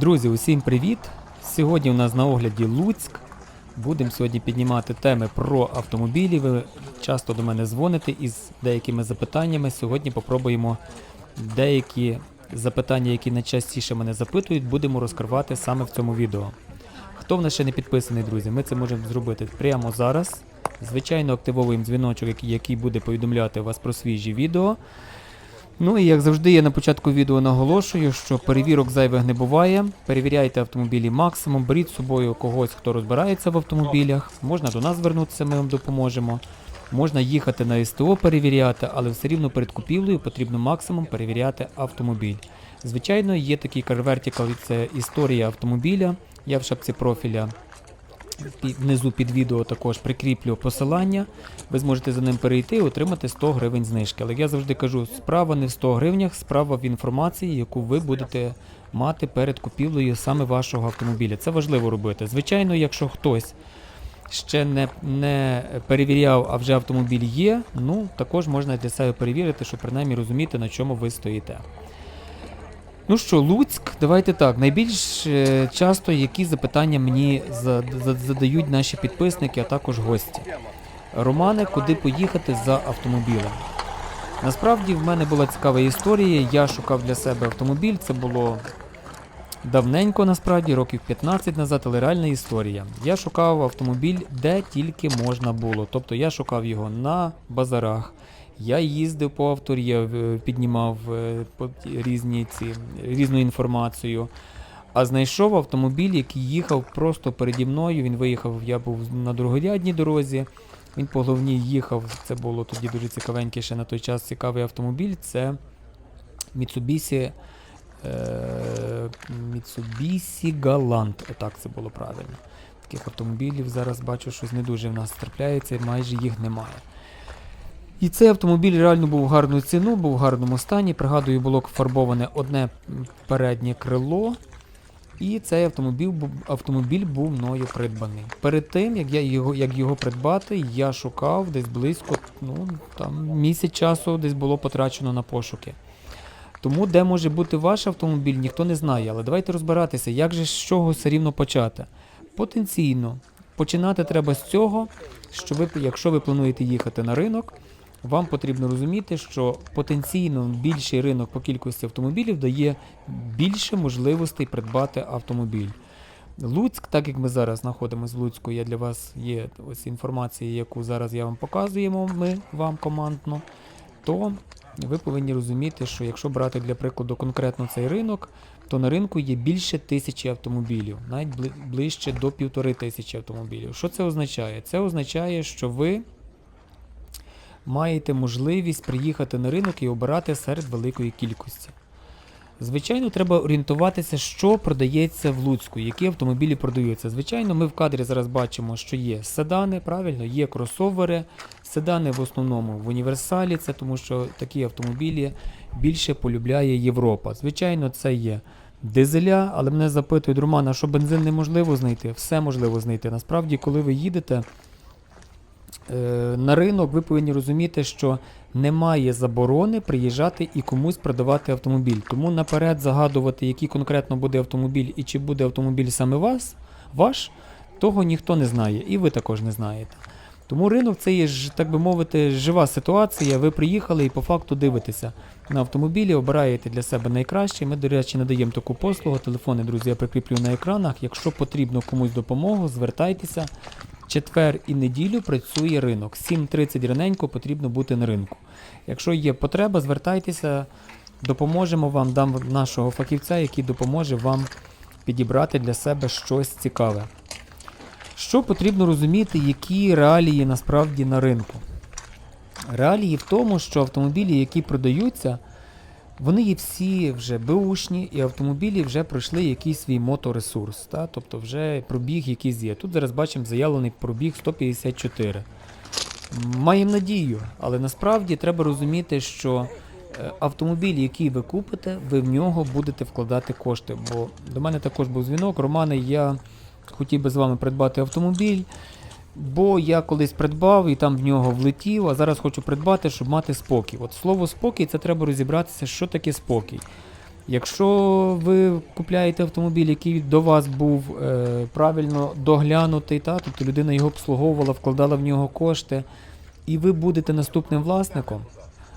Друзі, усім привіт! Сьогодні у нас на огляді Луцьк. Будемо сьогодні піднімати теми про автомобілі. Ви часто до мене дзвоните із деякими запитаннями. Сьогодні попробуємо деякі запитання, які найчастіше мене запитують, будемо розкривати саме в цьому відео. Хто в нас ще не підписаний, друзі, ми це можемо зробити прямо зараз. Звичайно, активовуємо дзвіночок, який- буде повідомляти вас про свіжі відео. Ну і як завжди, я на початку відео наголошую, що перевірок зайвих не буває. Перевіряйте автомобілі максимум, беріть з собою когось, хто розбирається в автомобілях. Можна до нас звернутися, ми вам допоможемо. Можна їхати на СТО перевіряти, але все рівно перед купівлею потрібно максимум перевіряти автомобіль. Звичайно, є такий Vertical, це історія автомобіля. Я в шапці профіля внизу під відео також прикріплю посилання. Ви зможете за ним перейти і отримати 100 гривень знижки. Але я завжди кажу, справа не в 100 гривнях, справа в інформації, яку ви будете мати перед купівлею саме вашого автомобіля. Це важливо робити. Звичайно, якщо хтось ще не, не перевіряв, а вже автомобіль є, ну також можна для себе перевірити, щоб принаймні розуміти, на чому ви стоїте. Ну що, Луцьк, давайте так. Найбільш е, часто які запитання мені за- за- задають наші підписники, а також гості. Романе, куди поїхати за автомобілем? Насправді в мене була цікава історія. Я шукав для себе автомобіль. Це було давненько, насправді, років 15 назад, але реальна історія. Я шукав автомобіль де тільки можна було. Тобто я шукав його на базарах. Я їздив по авторі, е, піднімав е, різні ці, різну інформацію. А знайшов автомобіль, який їхав просто переді мною. Він виїхав, я був на другорядній дорозі. Він по головній їхав. Це було тоді дуже цікавенький ще на той час цікавий автомобіль. Це Mitsubishi, е, Mitsubishi Galant. Отак це було правильно. Таких автомобілів зараз бачу, щось не дуже в нас трапляється, майже їх немає. І цей автомобіль реально був в гарну ціну, був в гарному стані. Пригадую, було фарбоване одне переднє крило. І цей автомобіль, автомобіль був мною придбаний. Перед тим, як я його, як його придбати, я шукав десь близько, ну там місяць часу десь було потрачено на пошуки. Тому де може бути ваш автомобіль, ніхто не знає. Але давайте розбиратися, як же з чого все рівно почати. Потенційно, починати треба з цього, що ви, якщо ви плануєте їхати на ринок, вам потрібно розуміти, що потенційно більший ринок по кількості автомобілів дає більше можливостей придбати автомобіль. Луцьк, так як ми зараз знаходимося в Луцьку, є для вас є ось інформація, яку зараз я вам показуємо, ми вам командно, то ви повинні розуміти, що якщо брати для прикладу конкретно цей ринок, то на ринку є більше тисячі автомобілів, навіть ближче до півтори тисячі автомобілів. Що це означає? Це означає, що ви маєте можливість приїхати на ринок і обирати серед великої кількості. Звичайно, треба орієнтуватися, що продається в Луцьку, які автомобілі продаються. Звичайно, ми в кадрі зараз бачимо, що є седани, правильно, є кросовери. Седани в основному в універсалі, це тому що такі автомобілі більше полюбляє Європа. Звичайно, це є дизеля, але мене запитують, Роман, а що бензин неможливо знайти? Все можливо знайти. Насправді, коли ви їдете на ринок, ви повинні розуміти, що немає заборони приїжджати і комусь продавати автомобіль. Тому наперед загадувати, який конкретно буде автомобіль і чи буде автомобіль саме вас, ваш, того ніхто не знає, і ви також не знаєте. Тому ринок це є, ж, так би мовити, жива ситуація. Ви приїхали і по факту дивитеся на автомобілі, обираєте для себе найкраще. Ми, до речі, надаємо таку послугу. Телефони, друзі, я прикріплю на екранах. Якщо потрібно комусь допомогу, звертайтеся. Четвер і неділю працює ринок. 7.30 раненько потрібно бути на ринку. Якщо є потреба, звертайтеся, допоможемо вам, дам нашого фахівця, який допоможе вам підібрати для себе щось цікаве. Що потрібно розуміти, які реалії насправді на ринку? Реалії в тому, що автомобілі, які продаються, вони є всі вже беушні, і автомобілі вже пройшли якийсь свій моторесурс. Та? Тобто вже пробіг якийсь є. Тут зараз бачимо заявлений пробіг 154. Маємо надію, але насправді треба розуміти, що е, автомобіль, який ви купите, ви в нього будете вкладати кошти. Бо до мене також був дзвінок. Романе, я хотів би з вами придбати автомобіль. Бо я колись придбав і там в нього влетів, а зараз хочу придбати, щоб мати спокій. От слово спокій це треба розібратися, що таке спокій. Якщо ви купляєте автомобіль, який до вас був е, правильно доглянутий, та, тобто людина його обслуговувала, вкладала в нього кошти, і ви будете наступним власником,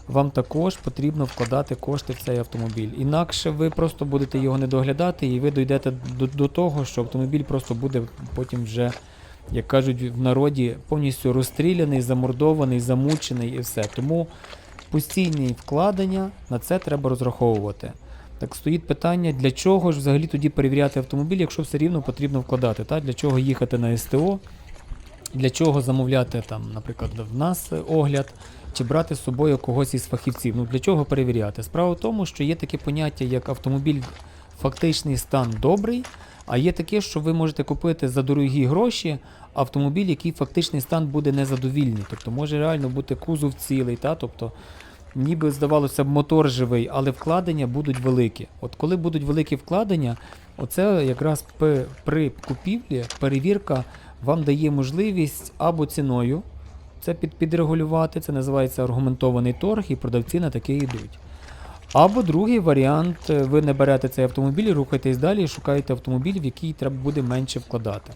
вам також потрібно вкладати кошти в цей автомобіль. Інакше ви просто будете його не доглядати, і ви дійдете до, до того, що автомобіль просто буде потім вже, як кажуть в народі, повністю розстріляний, замордований, замучений і все. Тому постійні вкладення на це треба розраховувати. Так стоїть питання, для чого ж взагалі тоді перевіряти автомобіль, якщо все рівно потрібно вкладати, та? для чого їхати на СТО, для чого замовляти там, наприклад, в нас огляд, чи брати з собою когось із фахівців. Ну для чого перевіряти? Справа в тому, що є таке поняття, як автомобіль фактичний стан добрий, а є таке, що ви можете купити за дорогі гроші автомобіль, який фактичний стан буде незадовільний. Тобто може реально бути кузов цілий, та? тобто ніби здавалося б мотор живий, але вкладення будуть великі. От коли будуть великі вкладення, оце якраз при купівлі перевірка вам дає можливість або ціною це під, підрегулювати, це називається аргументований торг, і продавці на таке йдуть. Або другий варіант, е, ви не берете цей автомобіль, рухаєтесь далі і шукаєте автомобіль, в який треба буде менше вкладати.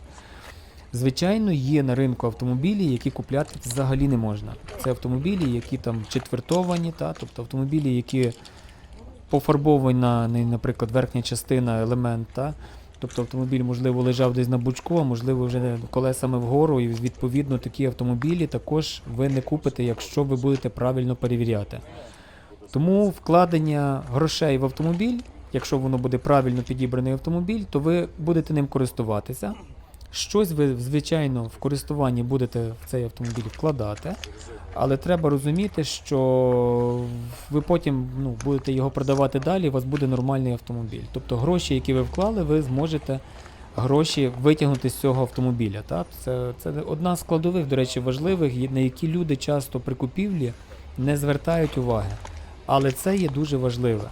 Звичайно, є на ринку автомобілі, які купляти взагалі не можна. Це автомобілі, які там четвертовані, та, тобто автомобілі, які пофарбовані на, на, наприклад, верхня частина елемент, та, тобто автомобіль, можливо, лежав десь на бучку, а можливо, вже колесами вгору, і відповідно такі автомобілі також ви не купите, якщо ви будете правильно перевіряти. Тому вкладення грошей в автомобіль, якщо воно буде правильно підібраний автомобіль, то ви будете ним користуватися. Щось ви, звичайно, в користуванні будете в цей автомобіль вкладати, але треба розуміти, що ви потім ну, будете його продавати далі, у вас буде нормальний автомобіль. Тобто гроші, які ви вклали, ви зможете гроші витягнути з цього автомобіля. Так? Це, це одна з складових, до речі, важливих, на які люди часто при купівлі не звертають уваги. Але це є дуже важливе.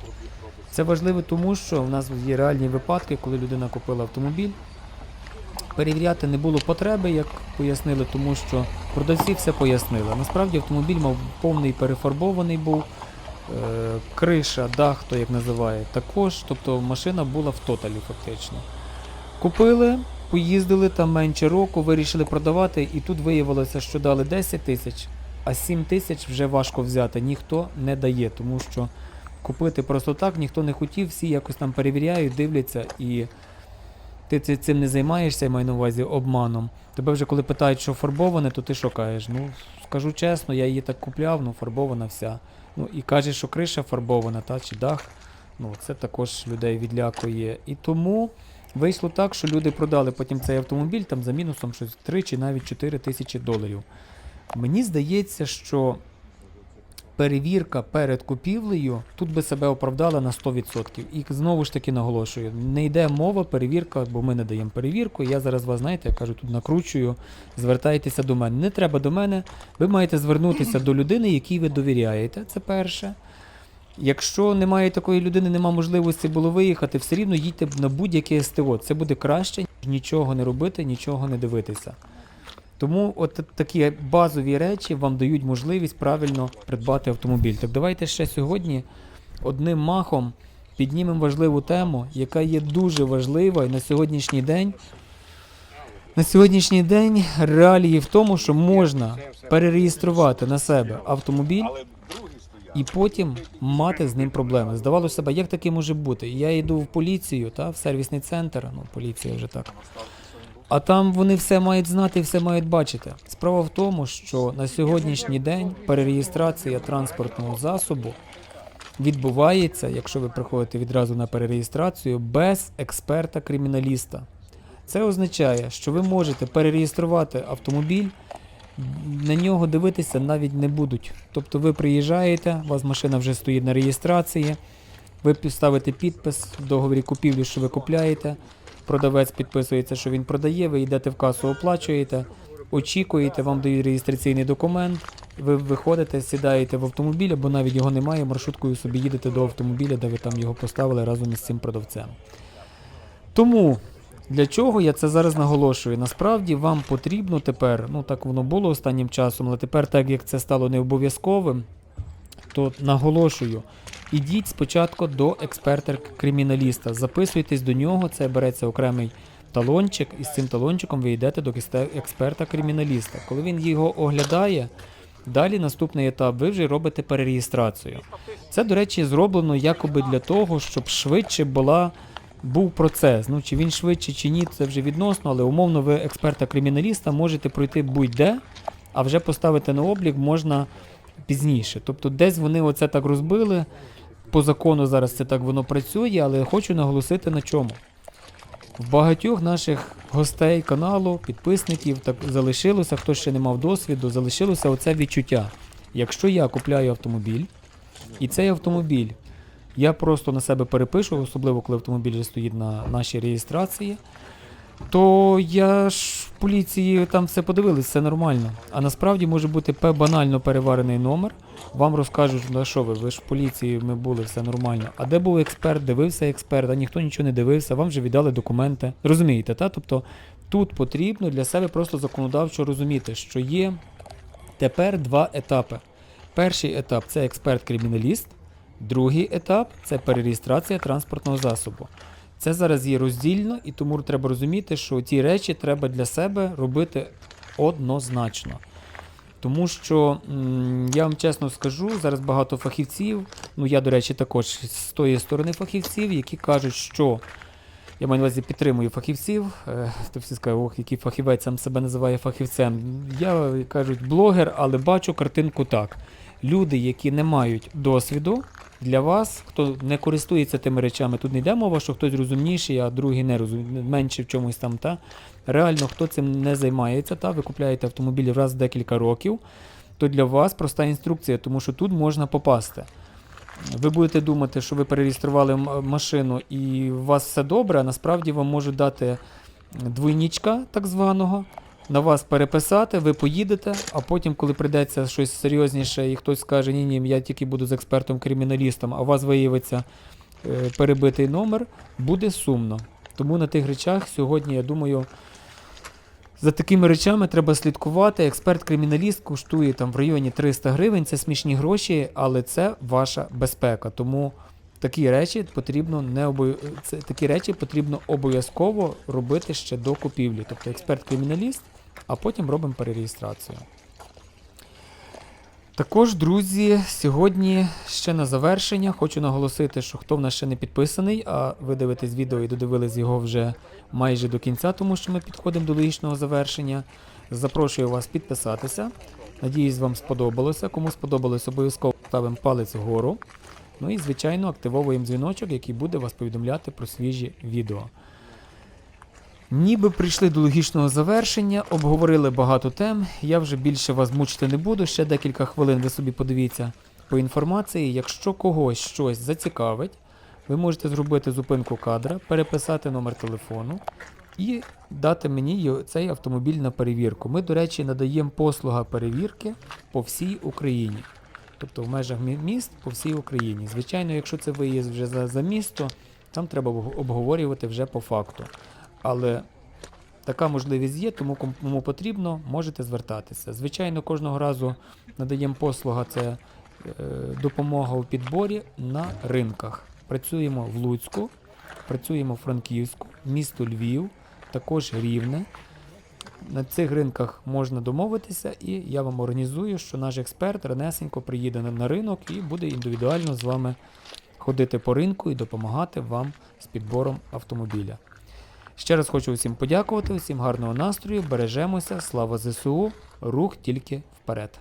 Це важливо тому, що в нас є реальні випадки, коли людина купила автомобіль. Перевіряти не було потреби, як пояснили, тому що продавці все пояснили. Насправді автомобіль мав повний перефарбований був, е, криша, дах, то як називає, також. Тобто машина була в тоталі фактично. Купили, поїздили там менше року, вирішили продавати, і тут виявилося, що дали 10 тисяч, а 7 тисяч вже важко взяти. Ніхто не дає, тому що купити просто так ніхто не хотів, всі якось там перевіряють, дивляться і ти цим не займаєшся, я маю на увазі обманом. Тебе вже коли питають, що фарбоване, то ти що кажеш? Ну, скажу чесно, я її так купляв, ну фарбована вся. Ну і кажеш, що криша фарбована, та, чи дах. Ну, це також людей відлякує. І тому вийшло так, що люди продали потім цей автомобіль там за мінусом щось 3 чи навіть 4 тисячі доларів. Мені здається, що перевірка перед купівлею тут би себе оправдала на 100%. І знову ж таки наголошую, не йде мова перевірка, бо ми не даємо перевірку. Я зараз вас, знаєте, я кажу, тут накручую, звертайтеся до мене. Не треба до мене. Ви маєте звернутися до людини, якій ви довіряєте. Це перше. Якщо немає такої людини, немає можливості було виїхати, все рівно їдьте на будь-яке СТО. Це буде краще, ніж нічого не робити, нічого не дивитися. Тому от такі базові речі вам дають можливість правильно придбати автомобіль. Так давайте ще сьогодні одним махом піднімемо важливу тему, яка є дуже важлива і на сьогоднішній день. На сьогоднішній день реалії в тому, що можна перереєструвати на себе автомобіль і потім мати з ним проблеми. Здавалося б, як таке може бути? Я йду в поліцію, та, в сервісний центр, ну, поліція вже так. А там вони все мають знати все мають бачити. Справа в тому, що на сьогоднішній день перереєстрація транспортного засобу відбувається, якщо ви приходите відразу на перереєстрацію, без експерта-криміналіста. Це означає, що ви можете перереєструвати автомобіль, на нього дивитися навіть не будуть. Тобто ви приїжджаєте, у вас машина вже стоїть на реєстрації, ви ставите підпис в договорі купівлі, що ви купляєте. Продавець підписується, що він продає, ви йдете в касу, оплачуєте, очікуєте, вам дають реєстраційний документ, ви виходите, сідаєте в автомобіль, або навіть його немає, маршруткою собі їдете до автомобіля, де ви там його поставили разом із цим продавцем. Тому для чого я це зараз наголошую? Насправді вам потрібно тепер, ну так воно було останнім часом, але тепер, так як це стало не обов'язковим, то наголошую, ідіть спочатку до експерта-криміналіста, записуйтесь до нього, це береться окремий талончик, і з цим талончиком ви йдете до експерта-криміналіста. Коли він його оглядає, далі наступний етап ви вже робите перереєстрацію. Це, до речі, зроблено якоби для того, щоб швидше була. Був процес. Ну чи він швидше, чи ні, це вже відносно, але умовно ви експерта-криміналіста можете пройти будь-де, а вже поставити на облік можна пізніше. Тобто десь вони оце так розбили. По закону зараз це так воно працює, але хочу наголосити на чому. В багатьох наших гостей каналу, підписників так залишилося, хто ще не мав досвіду, залишилося оце відчуття. Якщо я купляю автомобіль, і цей автомобіль я просто на себе перепишу, особливо коли автомобіль вже стоїть на нашій реєстрації, то я ж в поліції там все подивились, все нормально. А насправді може бути банально переварений номер. Вам розкажуть, ну а що ви, ви ж в поліції ми були, все нормально. А де був експерт, дивився експерт, а ніхто нічого не дивився, вам вже віддали документи. Розумієте, та? Тобто тут потрібно для себе просто законодавчо розуміти, що є тепер два етапи. Перший етап це експерт-криміналіст, другий етап це перереєстрація транспортного засобу. Це зараз є роздільно, і тому треба розуміти, що ці речі треба для себе робити однозначно. Тому що я вам чесно скажу, зараз багато фахівців, ну я, до речі, також з тої сторони фахівців, які кажуть, що я маю на увазі підтримую фахівців. Е, то всі скажуть, ох, який фахівець сам себе називає фахівцем. Я кажуть, блогер, але бачу картинку так. Люди, які не мають досвіду, для вас, хто не користується тими речами, тут не йде мова, що хтось розумніший, а другий не розум... менше в чомусь там. Та? Реально, хто цим не займається, та? ви купляєте автомобіль раз в декілька років, то для вас проста інструкція, тому що тут можна попасти. Ви будете думати, що ви перереєстрували машину і у вас все добре, а насправді вам можуть дати двойнічка, так званого, на вас переписати, ви поїдете, а потім, коли прийдеться щось серйозніше, і хтось скаже, ні, ні, я тільки буду з експертом-криміналістом, а у вас виявиться е, перебитий номер, буде сумно. Тому на тих речах сьогодні, я думаю, за такими речами треба слідкувати. Експерт-криміналіст коштує там в районі 300 гривень, це смішні гроші, але це ваша безпека. Тому такі речі потрібно не обов... це, такі речі потрібно обов'язково робити ще до купівлі. Тобто експерт-криміналіст, а потім робимо перереєстрацію. Також, друзі, сьогодні ще на завершення хочу наголосити, що хто в нас ще не підписаний, а ви дивитесь відео і додивились його вже майже до кінця, тому що ми підходимо до логічного завершення. Запрошую вас підписатися. Надіюсь, вам сподобалося. Кому сподобалось, обов'язково ставимо палець вгору. Ну і, звичайно, активовуємо дзвіночок, який буде вас повідомляти про свіжі відео. Ніби прийшли до логічного завершення, обговорили багато тем. Я вже більше вас мучити не буду. Ще декілька хвилин ви собі подивіться по інформації. Якщо когось щось зацікавить, ви можете зробити зупинку кадра, переписати номер телефону і дати мені цей автомобіль на перевірку. Ми, до речі, надаємо послуга перевірки по всій Україні. Тобто в межах міст по всій Україні. Звичайно, якщо це виїзд вже за, за місто, там треба обговорювати вже по факту. Але така можливість є, тому кому потрібно, можете звертатися. Звичайно, кожного разу надаємо послуга це е, допомога у підборі на ринках. Працюємо в Луцьку, працюємо в Франківську, місто Львів, також Рівне. На цих ринках можна домовитися, і я вам організую, що наш експерт ранесенько приїде на- на ринок і буде індивідуально з вами ходити по ринку і допомагати вам з підбором автомобіля. Ще раз хочу усім подякувати, усім гарного настрою, бережемося, слава ЗСУ, рух тільки вперед.